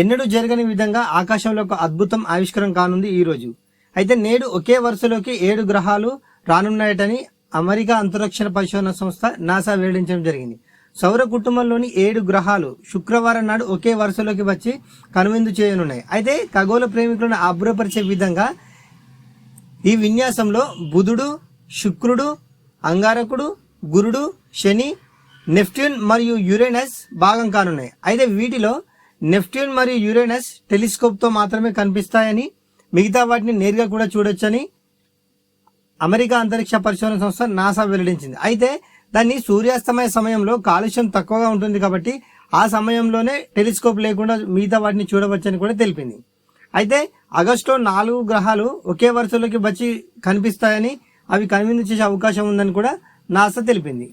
ఎన్నడూ జరగని విధంగా ఆకాశంలో ఒక అద్భుతం ఆవిష్కరణ కానుంది ఈ రోజు. అయితే నేడు ఒకే వరుసలోకి ఏడు గ్రహాలు రానున్నాయటని అమెరికా అంతరిక్ష పరిశోధన సంస్థ నాసా వెల్లడించడం జరిగింది. సౌర కుటుంబంలోని ఏడు గ్రహాలు శుక్రవారం నాడు ఒకే వరుసలోకి వచ్చి కనువిందు చేయనున్నాయి. అయితే ఖగోళ ప్రేమికులను అభ్రపరిచే విధంగా ఈ విన్యాసంలో బుధుడు శుక్రుడు అంగారకుడు గురుడు శని నెఫ్ట్యూన్ మరియు యురేనస్ భాగం కానున్నాయి. అయితే వీటిలో నెప్ట్యూన్ మరియు యురేనస్ టెలిస్కోప్తో మాత్రమే కనిపిస్తాయని మిగతా వాటిని నేరుగా కూడా చూడొచ్చని అమెరికా అంతరిక్ష పరిశోధన సంస్థ నాసా వెల్లడించింది. అయితే దాన్ని సూర్యాస్తమయ సమయంలో కాలుష్యం తక్కువగా ఉంటుంది కాబట్టి ఆ సమయంలోనే టెలిస్కోప్ లేకుండా మిగతా వాటిని చూడవచ్చని కూడా తెలిపింది. అయితే ఆగస్టులో నాలుగు గ్రహాలు ఒకే వరుసలోకి వచ్చి కనిపిస్తాయని అవి కనువిందు చేసే అవకాశం ఉందని కూడా నాసా తెలిపింది.